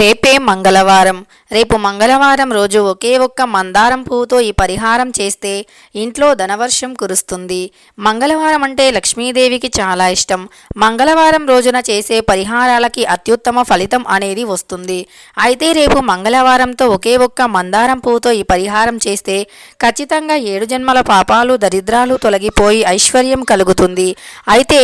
రేపే మంగళవారం. రేపు మంగళవారం రోజు ఒకే ఒక్క మందారం పువ్వుతో ఈ పరిహారం చేస్తే ఇంట్లో ధనవర్షం కురుస్తుంది. మంగళవారం అంటే లక్ష్మీదేవికి చాలా ఇష్టం. మంగళవారం రోజున చేసే పరిహారాలకి అత్యుత్తమ ఫలితం అనేది వస్తుంది. అయితే రేపు మంగళవారంతో ఒకే ఒక్క మందారం పువ్వుతో ఈ పరిహారం చేస్తే ఖచ్చితంగా ఏడు జన్మల పాపాలు దరిద్రాలు తొలగిపోయి ఐశ్వర్యం కలుగుతుంది. అయితే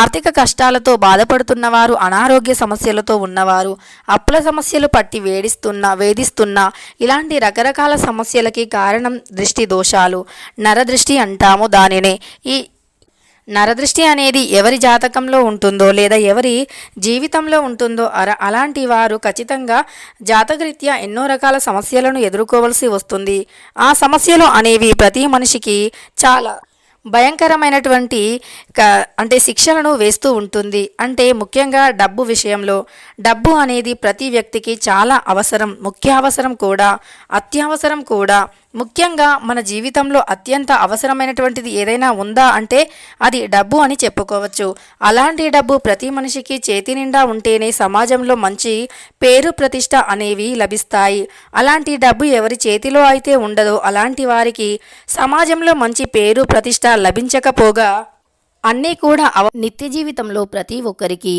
ఆర్థిక కష్టాలతో బాధపడుతున్న వారు అనారోగ్య సమస్యలతో ఉన్నవారు అప్పుల సమస్యలు పట్టి వేడిస్తున్న వేధిస్తున్న ఇలాంటి రకరకాల సమస్యలకి కారణం దృష్టి దోషాలు. నరదృష్టి అంటాము దానినే. ఈ నరదృష్టి అనేది ఎవరి జాతకంలో ఉంటుందో లేదా ఎవరి జీవితంలో ఉంటుందో అర అలాంటి వారు ఖచ్చితంగా జాతకరీత్యా ఎన్నో రకాల సమస్యలను ఎదుర్కోవలసి వస్తుంది. ఆ సమస్యలు అనేవి ప్రతి మనిషికి చాలా భయంకరమైనటువంటి క అంటే శిక్షలను వేస్తూ ఉంటుంది. అంటే ముఖ్యంగా డబ్బు విషయంలో. డబ్బు అనేది ప్రతి వ్యక్తికి చాలా అవసరం. ముఖ్య అవసరం కూడా అత్యవసరం కూడా. ముఖ్యంగా మన జీవితంలో అత్యంత అవసరమైనటువంటిది ఏదైనా ఉందా అంటే అది డబ్బు అని చెప్పుకోవచ్చు. అలాంటి డబ్బు ప్రతి మనిషికి చేతి నిండా ఉంటేనే సమాజంలో మంచి పేరు ప్రతిష్ట అనేవి లభిస్తాయి. అలాంటి డబ్బు ఎవరి చేతిలో అయితే ఉండదో అలాంటి వారికి సమాజంలో మంచి పేరు ప్రతిష్ట లభించకపోగా అన్నీ కూడా అవ నిత్య జీవితంలో ప్రతి ఒక్కరికి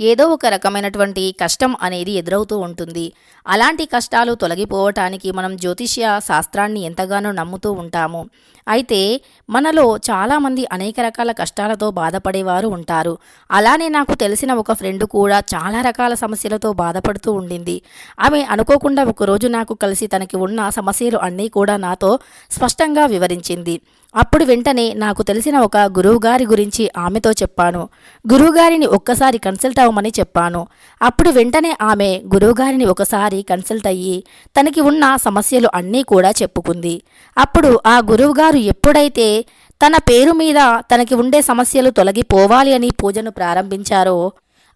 ఏదో ఒక రకమైనటువంటి కష్టం అనేది ఎదురవుతూ ఉంటుంది. అలాంటి కష్టాలు తొలగిపోవటానికి మనం జ్యోతిష్య శాస్త్రాన్ని ఎంతగానో నమ్ముతూ ఉంటాము. అయితే మనలో చాలామంది అనేక రకాల కష్టాలతో బాధపడేవారు ఉంటారు. అలానే నాకు తెలిసిన ఒక ఫ్రెండ్ కూడా చాలా రకాల సమస్యలతో బాధపడుతూ ఉండింది. ఆమె అనుకోకుండా ఒకరోజు నాకు కలిసి తనకి ఉన్న సమస్యలు అన్నీ కూడా నాతో స్పష్టంగా వివరించింది. అప్పుడు వెంటనే నాకు తెలిసిన ఒక గురువుగారి గురించి ఆమెతో చెప్పాను. గురువుగారిని ఒక్కసారి కన్సల్ట్ అవ్వమని చెప్పాను. అప్పుడు వెంటనే ఆమె గురువుగారిని ఒకసారి కన్సల్ట్ అయ్యి తనకి ఉన్న సమస్యలు అన్నీ కూడా చెప్పుకుంది. అప్పుడు ఆ గురువుగారు ఎప్పుడైతే తన పేరు మీద తనకి ఉండే సమస్యలు తొలగిపోవాలి అని పూజను ప్రారంభించారో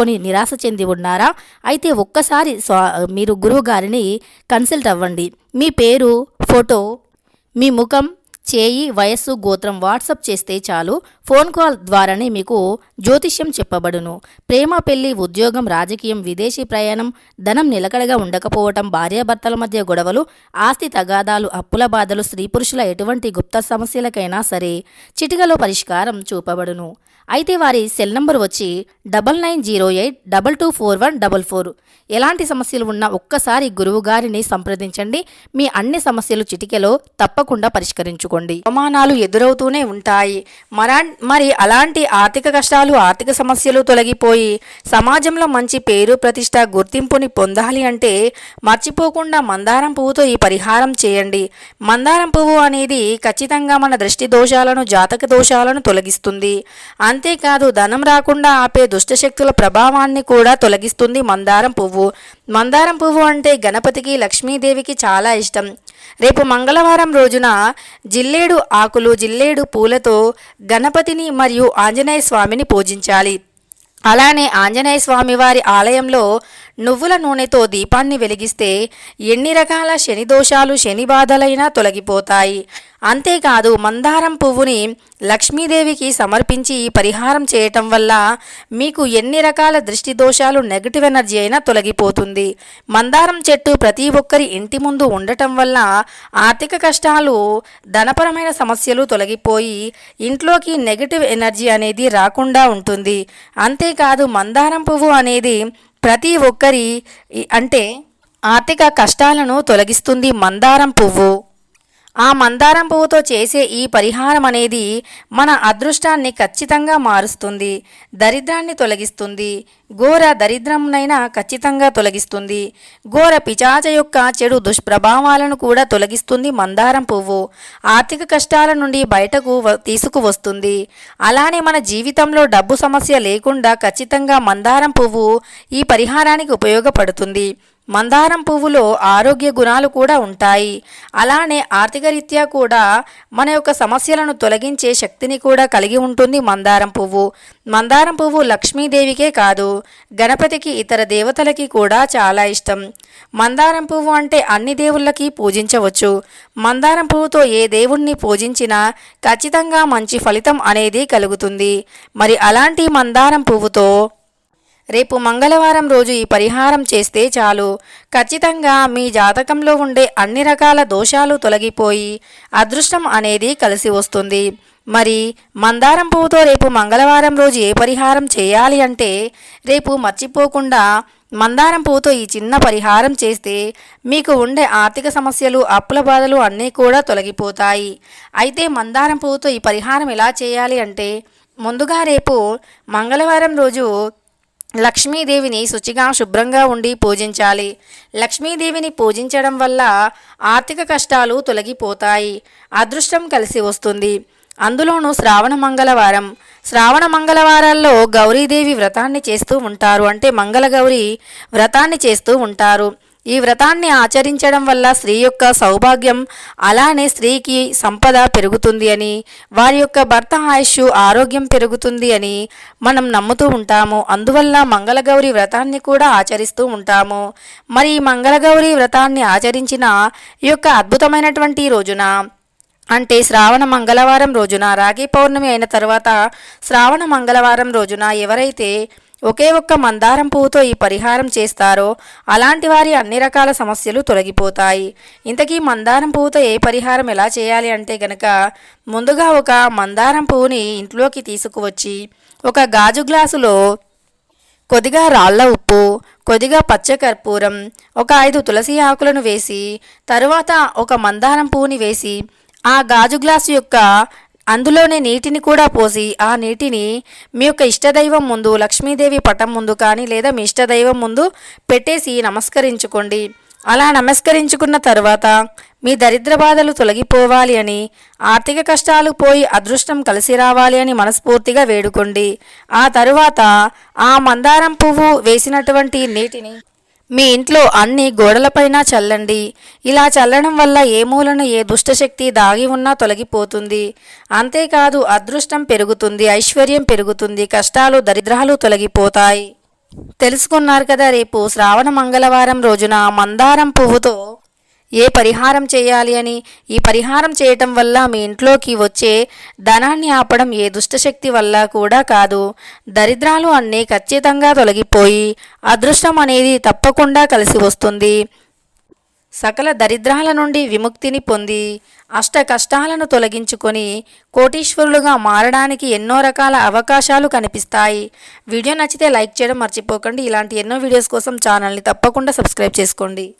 చెప్పించుకొని నిరాశ చెంది ఉన్నారా? అయితే ఒక్కసారి స్వా మీరు గురువు గారిని కన్సల్ట్ అవ్వండి. మీ పేరు ఫోటో మీ ముఖం చేయి వయస్సు గోత్రం వాట్సప్ చేస్తే చాలు. ఫోన్ కాల్ ద్వారానే మీకు జ్యోతిష్యం చెప్పబడును. ప్రేమ పెళ్ళి ఉద్యోగం రాజకీయం విదేశీ ప్రయాణం ధనం నిలకడగా ఉండకపోవటం భార్యాభర్తల మధ్య గొడవలు ఆస్తి తగాదాలు అప్పుల బాధలు స్త్రీ పురుషుల ఎటువంటి గుప్త సమస్యలకైనా సరే చిటికలో పరిష్కారం చూపబడును. అయితే వారి సెల్ నంబర్ వచ్చి double nine zero eight double two four one double four. ఎలాంటి సమస్యలు ఉన్నా ఒక్కసారి గురువు గారిని సంప్రదించండి. మీ అన్ని సమస్యలు చిటికెలో తప్పకుండా పరిష్కరించు గుర్తుంచుకోండి అవమానాలు ఎదురవుతూనే ఉంటాయి. మరా మరి అలాంటి ఆర్థిక కష్టాలు ఆర్థిక సమస్యలు తొలగిపోయి సమాజంలో మంచి పేరు ప్రతిష్ట గుర్తింపుని పొందాలి అంటే మర్చిపోకుండా మందారం పువ్వుతో ఈ పరిహారం చేయండి. మందారం పువ్వు అనేది ఖచ్చితంగా మన దృష్టి దోషాలను జాతక దోషాలను తొలగిస్తుంది. అంతేకాదు ధనం రాకుండా ఆపే దుష్టశక్తుల ప్రభావాన్ని కూడా తొలగిస్తుంది మందారం పువ్వు. మందారం పువ్వు అంటే గణపతికి లక్ష్మీదేవికి చాలా ఇష్టం. రేపు మంగళవారం రోజున జిల్లేడు ఆకులు జిల్లేడు పూలతో గణపతిని మరియు ఆంజనేయ స్వామిని పూజించాలి. అలానే ఆంజనేయ స్వామి వారి ఆలయంలో నువ్వుల నూనెతో దీపాన్ని వెలిగిస్తే ఎన్ని రకాల శని దోషాలు శని బాధలైనా తొలగిపోతాయి. అంతేకాదు మందారం పువ్వుని లక్ష్మీదేవికి సమర్పించి ఈ పరిహారం చేయటం వల్ల మీకు ఎన్ని రకాల దృష్టి దోషాలు నెగటివ్ ఎనర్జీ అయినా తొలగిపోతుంది. మందారం చెట్టు ప్రతి ఒక్కరి ఇంటి ముందు ఉండటం వల్ల ఆర్థిక కష్టాలు ధనపరమైన సమస్యలు తొలగిపోయి ఇంట్లోకి నెగటివ్ ఎనర్జీ అనేది రాకుండా ఉంటుంది. అంతేకాదు మందారం పువ్వు అనేది ప్రతి ఒక్కరి అంటే ఆర్థిక కష్టాలను తొలగిస్తుంది మందారం పువ్వు. ఆ మందారం పువ్వుతో చేసే ఈ పరిహారం అనేది మన అదృష్టాన్ని ఖచ్చితంగా మారుస్తుంది దరిద్రాన్ని తొలగిస్తుంది ఘోర దరిద్రంనైనా ఖచ్చితంగా తొలగిస్తుంది. ఘోర పిచాచ యొక్క చెడు దుష్ప్రభావాలను కూడా తొలగిస్తుంది మందారం పువ్వు. ఆర్థిక కష్టాల నుండి బయటకు వ- తీసుకువస్తుంది. అలానే మన జీవితంలో డబ్బు సమస్య లేకుండా ఖచ్చితంగా మందారం పువ్వు ఈ పరిహారానికి ఉపయోగపడుతుంది. మందారం పువ్వులో ఆరోగ్య గుణాలు కూడా ఉంటాయి. అలానే ఆర్థిక రీత్యా కూడా మన యొక్క సమస్యలను తొలగించే శక్తిని కూడా కలిగి ఉంటుంది మందారం పువ్వు. మందారం పువ్వు లక్ష్మీదేవికే కాదు గణపతికి ఇతర దేవతలకి కూడా చాలా ఇష్టం. మందారం పువ్వు అంటే అన్ని దేవుళ్ళకి పూజించవచ్చు. మందారం పువ్వుతో ఏ దేవుణ్ణి పూజించినా ఖచ్చితంగా మంచి ఫలితం అనేది కలుగుతుంది. మరి అలాంటి మందారం పువ్వుతో రేపు మంగళవారం రోజు ఈ పరిహారం చేస్తే చాలు. ఖచ్చితంగా మీ జాతకంలో ఉండే అన్ని రకాల దోషాలు తొలగిపోయి అదృష్టం అనేది కలిసి వస్తుంది. మరి మందారం పువ్వుతో రేపు మంగళవారం రోజు ఏ పరిహారం చేయాలి అంటే రేపు మర్చిపోకుండా మందారం పువ్వుతో ఈ చిన్న పరిహారం చేస్తే మీకు ఉండే ఆర్థిక సమస్యలు అప్పుల బాధలు అన్నీ కూడా తొలగిపోతాయి. అయితే మందారం పువ్వుతో ఈ పరిహారం ఎలా చేయాలి అంటే ముందుగా రేపు మంగళవారం రోజు లక్ష్మీదేవిని శుచిగా శుభ్రంగా ఉండి పూజించాలి. లక్ష్మీదేవిని పూజించడం వల్ల ఆర్థిక కష్టాలు తొలగిపోతాయి. అదృష్టం కలిసి వస్తుంది. అందులోనూ శ్రావణ మంగళవారం. శ్రావణ మంగళవారాల్లో గౌరీదేవి వ్రతాన్ని చేస్తూ ఉంటారు. అంటే మంగళగౌరి వ్రతాన్ని చేస్తూ ఉంటారు. ఈ వ్రతాన్ని ఆచరించడం వల్ల స్త్రీ యొక్క సౌభాగ్యం అలానే స్త్రీకి సంపద పెరుగుతుంది అని వారి యొక్క భర్త ఆయుష్ ఆరోగ్యం పెరుగుతుంది అని మనం నమ్ముతూ ఉంటాము. అందువల్ల మంగళగౌరి వ్రతాన్ని కూడా ఆచరిస్తూ ఉంటాము. మరి ఈ మంగళగౌరి వ్రతాన్ని ఆచరించిన ఈ యొక్క అద్భుతమైనటువంటి రోజున అంటే శ్రావణ మంగళవారం రోజున రాగి పౌర్ణమి అయిన తర్వాత శ్రావణ మంగళవారం రోజున ఎవరైతే ఒకే ఒక్క మందారం పువ్వుతో ఈ పరిహారం చేస్తారో అలాంటి వారి అన్ని రకాల సమస్యలు తొలగిపోతాయి. ఇంతకీ మందారం పువ్వుతో ఏ పరిహారం ఎలా చేయాలి అంటే గనక ముందుగా ఒక మందారం పువ్వుని ఇంట్లోకి తీసుకువచ్చి ఒక గాజు గ్లాసులో కొద్దిగా రాళ్ళ ఉప్పు కొద్దిగా పచ్చకర్పూరం ఒక ఐదు తులసి ఆకులను వేసి తరువాత ఒక మందారం పువ్వుని వేసి ఆ గాజు గ్లాసు యొక్క అందులోనే నీటిని కూడా పోసి ఆ నీటిని మీ యొక్క ఇష్టదైవం ముందు లక్ష్మీదేవి పటం ముందు కానీ లేదా మీ ఇష్టదైవం ముందు పెట్టేసి నమస్కరించుకోండి. అలా నమస్కరించుకున్న తర్వాత మీ దరిద్ర బాధలు తొలగిపోవాలి అని ఆర్థిక కష్టాలు పోయి అదృష్టం కలిసి రావాలి అని మనస్ఫూర్తిగా వేడుకోండి. ఆ తరువాత ఆ మందారం పువ్వు వేసినటువంటి నీటిని మీ ఇంట్లో అన్ని గోడలపైన చల్లండి. ఇలా చల్లడం వల్ల ఏ మూలన ఏ దుష్టశక్తి దాగి ఉన్నా తొలగిపోతుంది. అంతేకాదు అదృష్టం పెరుగుతుంది ఐశ్వర్యం పెరుగుతుంది కష్టాలు దరిద్రాలు తొలగిపోతాయి. తెలుసుకున్నారు కదా రేపు శ్రావణ మంగళవారం రోజున మందారం పువ్వుతో ఏ పరిహారం చేయాలి అని? ఈ పరిహారం చేయటం వల్ల మీ ఇంట్లోకి వచ్చే ధనాన్ని ఆపడం ఏ దుష్టశక్తి వల్ల కూడా కాదు. దరిద్రాలు అన్నీ ఖచ్చితంగా తొలగిపోయి అదృష్టం అనేది తప్పకుండా కలిసి వస్తుంది. సకల దరిద్రాల నుండి విముక్తిని పొంది అష్ట కష్టాలను తొలగించుకొని కోటీశ్వరులుగా మారడానికి ఎన్నో రకాల అవకాశాలు కనిపిస్తాయి. వీడియో నచ్చితే లైక్ చేయడం మర్చిపోకండి. ఇలాంటి ఎన్నో వీడియోస్ కోసం ఛానల్ని తప్పకుండా సబ్స్క్రైబ్ చేసుకోండి.